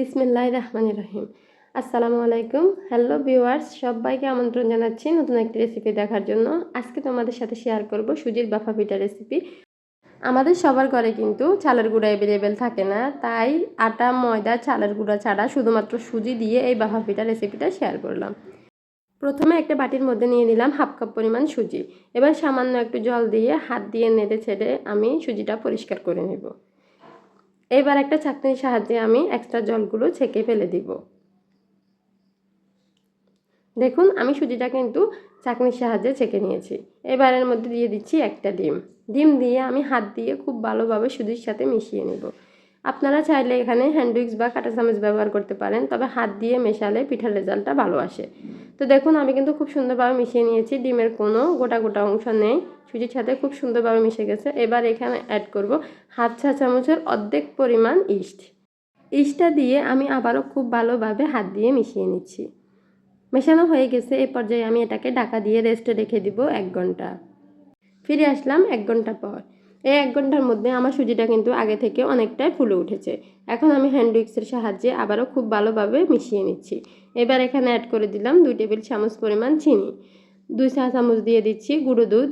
বিসমিল্লাহ রহমান রহিম। আসসালামু আলাইকুম হ্যালো ভিউয়ার্স সবাইকে আমন্ত্রণ জানাচ্ছি নতুন একটি রেসিপি দেখার জন্য। আজকে তোমাদের সাথে শেয়ার করব সুজির বাফা পিঠা রেসিপি আমাদের সবার ঘরে কিন্তু চালের গুঁড়া অ্যাভেলেবেল থাকে না, তাই আটা, ময়দা, চালের গুঁড়া ছাড়া শুধুমাত্র সুজি দিয়ে এই বাফা পিঠা রেসিপিটা শেয়ার করলাম। প্রথমে একটা বাটির মধ্যে নিয়ে নিলাম হাফ কাপ পরিমাণ সুজি। এবার সামান্য একটু জল দিয়ে হাত দিয়ে নেড়ে ছেড়ে আমি সুজিটা পরিষ্কার করে নেব। এবার একটা চাকনির সাহায্যে আমি এক্সট্রা জলগুলো ছেঁকে ফেলে দিব। দেখুন, আমি সুজিটা কিন্তু চাকনির সাহায্যে ছেঁকে নিয়েছি। এবারের মধ্যে দিয়ে দিচ্ছি একটা ডিম। ডিম দিয়ে আমি হাত দিয়ে খুব ভালোভাবে সুজির সাথে মিশিয়ে নেব। আপনারা চাইলে এখানে হ্যান্ডউইক্স বা কাঁটা চামচ ব্যবহার করতে পারেন, তবে হাত দিয়ে মেশালে পিঠার রেজাল্টটা ভালো আসে। তো দেখুন, আমি কিন্তু খুব সুন্দরভাবে মিশিয়ে নিয়েছি। ডিমের কোনো গোটা গোটা অংশ নেই। সুজির সাথে খুব সুন্দরভাবে মিশে গেছে। এবার এখানে অ্যাড করব হাত চা চামচের অর্ধেক পরিমাণ ইস্ট। ইস্টটা দিয়ে আমি আবারও খুব ভালোভাবে হাত দিয়ে মিশিয়ে নিচ্ছি। মেশানো হয়ে গেছে। এই পর্যায়ে আমি এটাকে ঢাকা দিয়ে রেস্টে রেখে দিব এক ঘণ্টা। ফিরে আসলাম এক ঘণ্টা পর। এই এক ঘণ্টার মধ্যে আমার সুজিটা কিন্তু আগে থেকে অনেকটাই ফুলে উঠেছে। এখন আমি হ্যান্ড উইক্সের সাহায্যে আবারও খুব ভালোভাবে মিশিয়ে নিচ্ছি। এবার এখানে অ্যাড করে দিলাম দুই টেবিল চামচ পরিমাণ চিনি। দুই চা চামচ দিয়ে দিচ্ছি গুঁড়ো দুধ।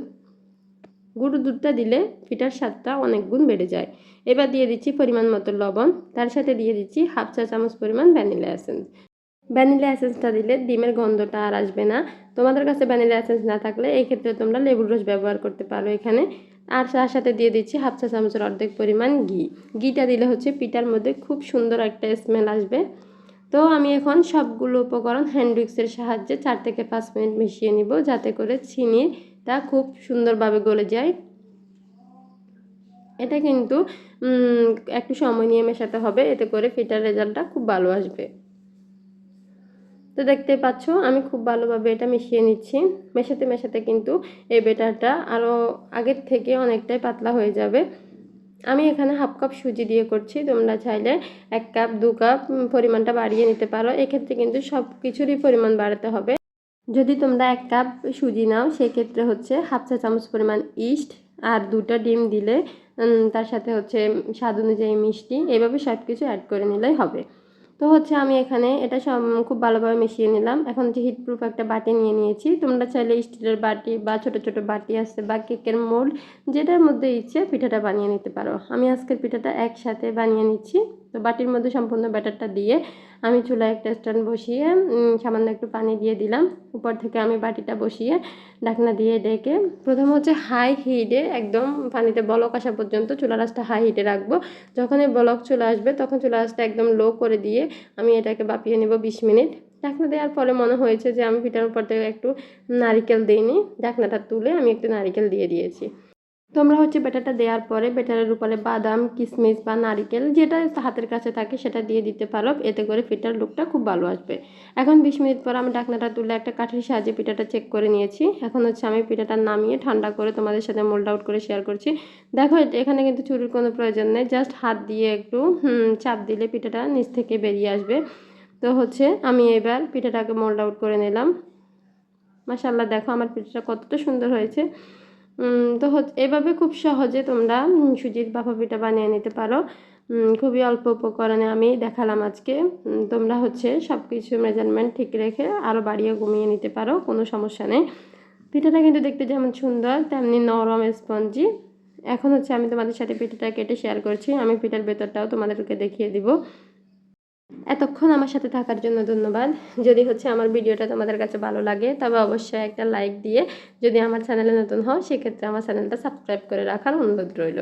গুঁড়ো দুধটা দিলে পিঠার স্বাদটা অনেক গুণ বেড়ে যায়। এবার দিয়ে দিচ্ছি পরিমাণ মতো লবণ। তার সাথে দিয়ে দিচ্ছি হাফ চা চামচ পরিমাণ ভ্যানিলা এসেন্স। ভ্যানিলা এসেন্সটা দিলে ডিমের গন্ধটা আর আসবে না। তোমাদের কাছে ভ্যানিলা এসেন্স না থাকলে এই ক্ষেত্রে তোমরা লেবুর রস ব্যবহার করতে পারো এখানে। আর তার সাথে দিয়ে দিচ্ছি হাফ চা চামচের অর্ধেক পরিমাণ ঘি। ঘিটা দিলে হচ্ছে পিঠার মধ্যে খুব সুন্দর একটা স্মেল আসবে। তো আমি এখন সবগুলো উপকরণ হ্যান্ড উইক্সের সাহায্যে চার থেকে পাঁচ মিনিট মিশিয়ে নিব যাতে করে চিনিটা খুব সুন্দরভাবে গলে যায়। এটা কিন্তু একটু সময় নিয়ে মেশাতে হবে, এতে করে পিঠার রেজাল্টটা খুব ভালো আসবে। তো দেখতে পাচ্ছ, আমি খুব ভালোভাবে এটা মিশিয়ে নিচ্ছি। মেশাতে মেশাতে কিন্তু এই বেটারটা আরও আগের থেকে অনেকটাই পাতলা হয়ে যাবে। আমি এখানে হাফ কাপ সুজি দিয়ে করছি, তোমরা চাইলে এক কাপ, দু কাপ পরিমাণটা বাড়িয়ে নিতে পারো। এক্ষেত্রে কিন্তু সব কিছুরই পরিমাণ বাড়াতে হবে। যদি তোমরা এক কাপ সুজি নাও, সেক্ষেত্রে হচ্ছে হাফ চা চামচ পরিমাণ ইস্ট আর দুটো ডিম দিলে তার সাথে হচ্ছে স্বাদ অনুযায়ী মিষ্টি, এভাবে সব কিছু অ্যাড করে নিলেই হবে। তো হচ্ছে আমি এখানে এটা সব খুব ভালোভাবে মিশিয়ে নিলাম। এখন হচ্ছে হিটপ্রুফ একটা বাটি নিয়ে নিয়েছি। তোমরা চাইলে স্টিলের বাটি বা ছোট ছোট বাটি আছে বা কেকের মোল্ড, যেটার মধ্যে ইচ্ছে পিঠাটা বানিয়ে নিতে পারো। আমি আজকের পিঠাটা একসাথে বানিয়ে নিচ্ছি। তো বাটির মধ্যে সম্পূর্ণ ব্যাটারটা দিয়ে আমি চুলায় একটা স্ট্যান্ড বসিয়ে সামান্য একটু পানি দিয়ে দিলাম। উপর থেকে আমি বাটিটা বসিয়ে ঢাকনা দিয়ে ডেকে, প্রথম হচ্ছে হাই হিটে একদম পানিতে বলক আসা পর্যন্ত চুলা রাসটা হাই হিটে রাখব। যখন এই বলক চলে আসবে, তখন চুলা রাসটা একদম লো করে দিয়ে আমি এটাকে বাপিয়ে নেব বিশ মিনিট। ঢাকনা দেওয়ার পরে মনে হয়েছে যে আমি পিঠার উপর থেকে একটু নারিকেল দিইনি, ঢাকনাটা তুলে আমি একটু নারিকেল দিয়ে দিয়েছি। তোমরা হচ্ছে বেটারটা দেওয়ার পরে বেটারের উপরে বাদাম কিশমিশ বা নারিকেল যেটা হাতের কাছে থাকে সেটা দিয়ে দিতে পারো। এতে করে পিঠার লুকটা খুব ভালো আসবে। এখন বিশ মিনিট পর আমি ডাকনাটা তুলে একটা কাঠের সাহায্যে পিঠাটা চেক করে নিয়েছি। এখন হচ্ছে আমি পিঠাটা নামিয়ে ঠান্ডা করে তোমাদের সাথে মোল্ড আউট করে শেয়ার করছি। দেখো, এখানে কিন্তু চুরির কোনো প্রয়োজন নেই। জাস্ট হাত দিয়ে একটু চাপ দিলে পিঠাটা নিচ থেকে বেরিয়ে আসবে। তো হচ্ছে আমি এবার পিঠাটাকে মোল্ড আউট করে নিলাম। মাসাল্লাহ দেখো আমার পিঠাটা কতটা সুন্দর হয়েছে। তো এভাবে খুব সহজে তোমরা সুজির বাফা পিঠা বানিয়ে নিতে পারো। খুবই অল্প উপকরণে আমি দেখালাম আজকে। তোমরা হচ্ছে সব কিছু মেজারমেন্ট ঠিক রেখে আরও বাড়িয়ে কমিয়ে নিতে পারো, কোনো সমস্যা নেই। পিঠাটা কিন্তু দেখতে যেমন সুন্দর, তেমনি নরম স্পঞ্জি এখন হচ্ছে আমি তোমাদের সাথে পিঠাটা কেটে শেয়ার করছি। আমি পিঠার ভেতরটাও তোমাদেরকে দেখিয়ে দিব। এতক্ষণ আমার সাথে থাকার জন্য ধন্যবাদ। যদি হচ্ছে আমার ভিডিওটা তোমাদের কাছে ভালো লাগে, তবে অবশ্যই একটা লাইক দিয়ে যদি আমার চ্যানেলে নতুন হও, সেক্ষেত্রে আমার চ্যানেলটা সাবস্ক্রাইব করে রাখার অনুরোধ রইল।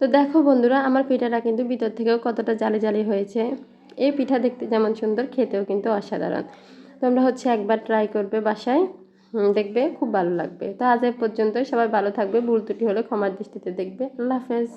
তো দেখো বন্ধুরা, আমার পিঠাটা কিন্তু ভিতর থেকেও কতটা জালি জালি হয়েছে। এই পিঠা দেখতে যেমন সুন্দর, খেতেও কিন্তু অসাধারণ। তোমরা হচ্ছে একবার ট্রাই করবে বাসায় দেখবে খুব ভালো লাগবে। তো আজ এ পর্যন্তই, সবাই ভালো থাকবে, ভুল ত্রুটি হলে ক্ষমার দৃষ্টিতে দেখবে। আল্লাহ হাফেজ।